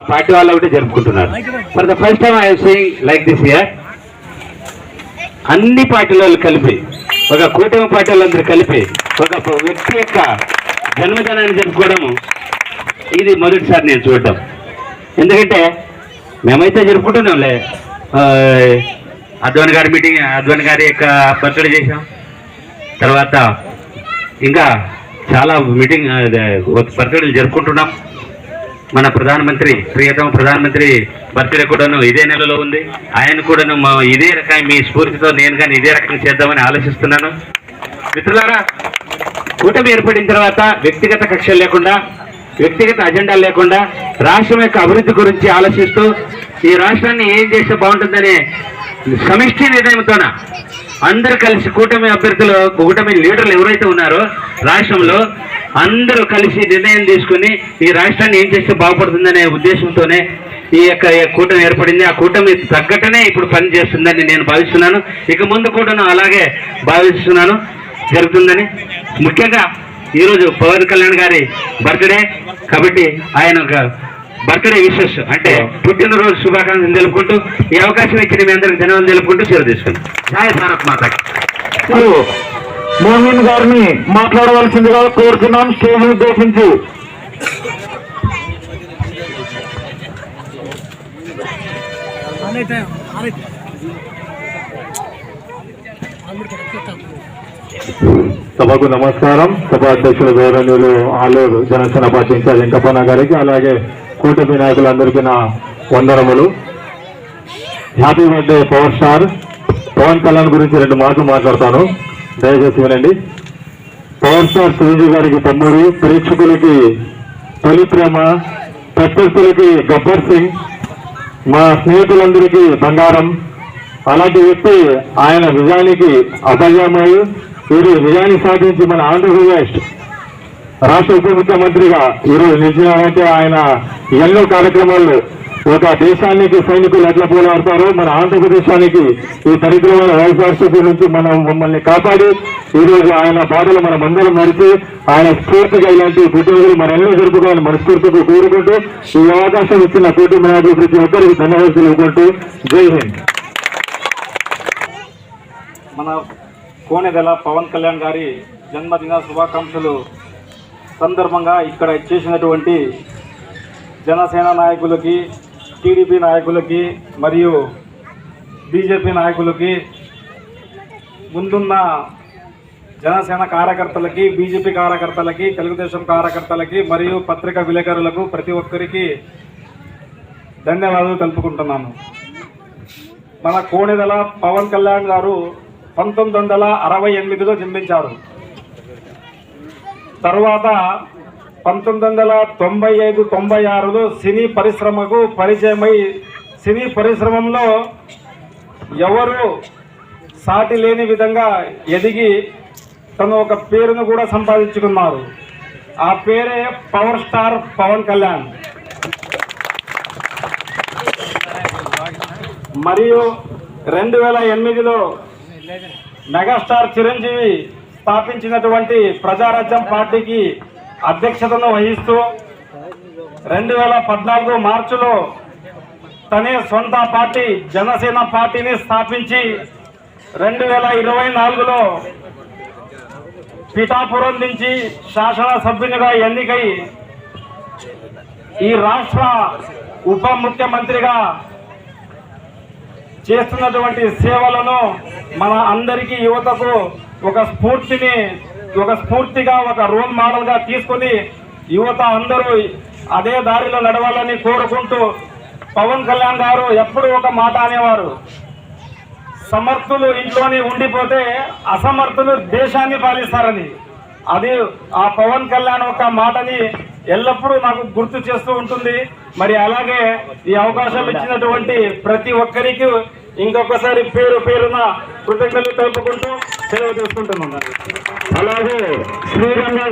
Party వాళ్ళు ఒకటి జరుపుకుంటున్నారు. For the first time I seeing like this year అన్ని పార్టీల కలిపి ఒక కూటమి పార్టీ వాళ్ళందరూ కలిపి ఒక వ్యక్తి యొక్క జన్మదినాన్ని జరుపుకోవడము ఇది మొదటిసారి నేను చూడటం ఎందుకంటే మేమైతే జరుపుకుంటున్నాంలే. అద్వాన్ గారి మీటింగ్ అద్వాన్ గారి యొక్క బర్త్డే చేసాం తర్వాత ఇంకా చాలా మీటింగ్ బర్త్డేలు జరుపుకుంటున్నాం. మన ప్రధానమంత్రి ప్రియతమ ప్రధానమంత్రి బర్త్డే కూడాను ఇదే నెలలో ఉంది. ఆయన కూడాను మా ఇదే రకం మీ స్ఫూర్తితో నేను కానీ ఇదే రకంగా చేద్దామని ఆలోచిస్తున్నాను. మిత్రులారా కూటమి ఏర్పడిన తర్వాత వ్యక్తిగత కక్షలు లేకుండా వ్యక్తిగత అజెండా లేకుండా రాష్ట్రం యొక్క అభివృద్ధి గురించి ఆలోచిస్తూ ఈ రాష్ట్రాన్ని ఏం చేస్తే బాగుంటుందనే సమిష్టి నిర్ణయంతోన అందరూ కలిసి కూటమి అభ్యర్థులు కూటమి లీడర్లు ఎవరైతే ఉన్నారో రాష్ట్రంలో అందరూ కలిసి నిర్ణయం తీసుకుని ఈ రాష్ట్రాన్ని ఏం చేస్తే బాగుపడుతుందనే ఉద్దేశంతోనే ఈ యొక్క కూటమి ఏర్పడింది. ఆ కూటమి తగ్గట్టునే ఇప్పుడు పని చేస్తుందని నేను భావిస్తున్నాను. ఇక ముందు కూడా అలాగే భావిస్తున్నాను జరుగుతుందని. ముఖ్యంగా ఈరోజు పవన్ కళ్యాణ్ గారి బర్త్డే కాబట్టి ఆయన ఒక బర్త్డే విషెస్ అంటే పుట్టినరోజు శుభాకాంక్షలు తెలుపుకుంటూ ఈ అవకాశం ఇచ్చిన మీ అందరికి ధన్యవాదాలు తెలుపుకుంటూ తీసుకున్నాం జయ భారత్ మాతకి. ఇప్పుడు మోమిన్ గారిని మాట్లాడవలసిందిగా కోరుతున్నాం స్టేజ్ ఉద్దేశించి. సభకు నమస్కారం. సభ అధ్యక్షులు గౌరవనీయులు ఆలూరు జనసేన పార్టీ ఇన్ఛార్జ్ వెంకప్పన్న గారికి అలాగే కూటమి నాయకులందరికీ నా వందనములు. Happy birthday power star. Pawan Kalyan గురించి రెండు మాటలు మాట్లాడతాను. దయచేసి వినండి. పవర్ స్టార్ చిరంజీవి గారికి తమ్ముడు ప్రేక్షకులకి తొలి ప్రేమ ప్రత్యర్థులకి గబ్బర్ సింగ్ మా స్నేహితులందరికీ బంగారం. అలాంటి వ్యక్తి ఆయన విజయానికి అపజయమై వీరు విజయాన్ని సాధించి మన ఆంధ్రప్రదేశ్ రాష్ట్ర ఉప ముఖ్యమంత్రిగా ఈరోజు నిలిచినారంటే ఆయన ఎన్నో కార్యక్రమాలు ఒక దేశానికి సైనికులు ఎట్లా పోరాడతారో మన ఆంధ్రప్రదేశానికి ఈ దరిద్రమైన వైఎస్ పరిస్థితి నుంచి మనం మమ్మల్ని కాపాడి ఈ ఆయన బాధలు మనం అందరం నడిచి ఆయన స్ఫూర్తిగా ఇలాంటి కుటుంబాలు మన ఎన్నో జరుపుకోవాలని మనస్ఫూర్తిగా కోరుకుంటూ ఈ అవకాశం ఇచ్చిన కూటమి నాయకులు ప్రతి ఒక్కరికి ధన్యవాదాలు తెలుపుకుంటూ జై హింద్. మన కోనెదల పవన్ కళ్యాణ్ గారి జన్మదిన శుభాకాంక్షలు సందర్భంగా ఇక్కడ చేసినటువంటి జనసేన నాయకులకి టీడీపీ నాయకులకి మరియు బీజేపీ నాయకులకి ముందున్న జనసేన కార్యకర్తలకి బీజేపీ కార్యకర్తలకి తెలుగుదేశం కార్యకర్తలకి మరియు పత్రికా విలేకరులకు ప్రతి ఒక్కరికి ధన్యవాదాలు తెలుపుకుంటున్నాను. మన కోణిదల పవన్ కళ్యాణ్ గారు పంతొమ్మిది వందల అరవై ఎనిమిదిలో జన్మించారు. తర్వాత పంతొమ్మిది వందల తొంభై ఐదు తొంభై ఆరులో సినీ పరిశ్రమకు పరిచయమై సినీ పరిశ్రమలో ఎవరు సాటి లేని విధంగా ఎదిగి తను ఒక పేరును కూడా సంపాదించుకున్నారు. ఆ పేరే పవర్ స్టార్ పవన్ కళ్యాణ్. మరియు రెండు వేల ఎనిమిదిలో మెగాస్టార్ చిరంజీవి స్థాపించినటువంటి ప్రజారాజ్యం పార్టీకి అధ్యక్షతను వహిస్తూ రెండు వేల పద్నాలుగు మార్చిలో తనే సొంత పార్టీ జనసేన పార్టీని స్థాపించి రెండు వేల ఇరవై నాలుగులో పిఠాపురం నుంచి శాసనసభ్యునిగా ఎన్నికై ఈ రాష్ట్ర ఉప ముఖ్యమంత్రిగా చేస్తున్నటువంటి సేవలను మన అందరికీ యువతకు ఒక స్ఫూర్తిని ఒక స్ఫూర్తిగా ఒక రోల్ మోడల్గా తీసుకొని యువత అందరూ అదే దారిలో నడవాలని కోరుకుంటూ పవన్ కళ్యాణ్ గారు ఎప్పుడు ఒక మాట అనేవారు. సమర్థులు ఇంట్లోనే ఉండిపోతే అసమర్థులు దేశాన్ని పాలిస్తారని. అది ఆ పవన్ కళ్యాణ్ ఒక మాటని ఎల్లప్పుడూ నాకు గుర్తు చేస్తూ ఉంటుంది. మరి అలాగే ఈ అవకాశం ఇచ్చినటువంటి ప్రతి ఒక్కరికి ఇంకొకసారి పేరు పేరున కృతజ్ఞతలు తెలుపుకుంటూ సెలవు తీసుకుంటున్నాను. అలాగే శ్రీరంగ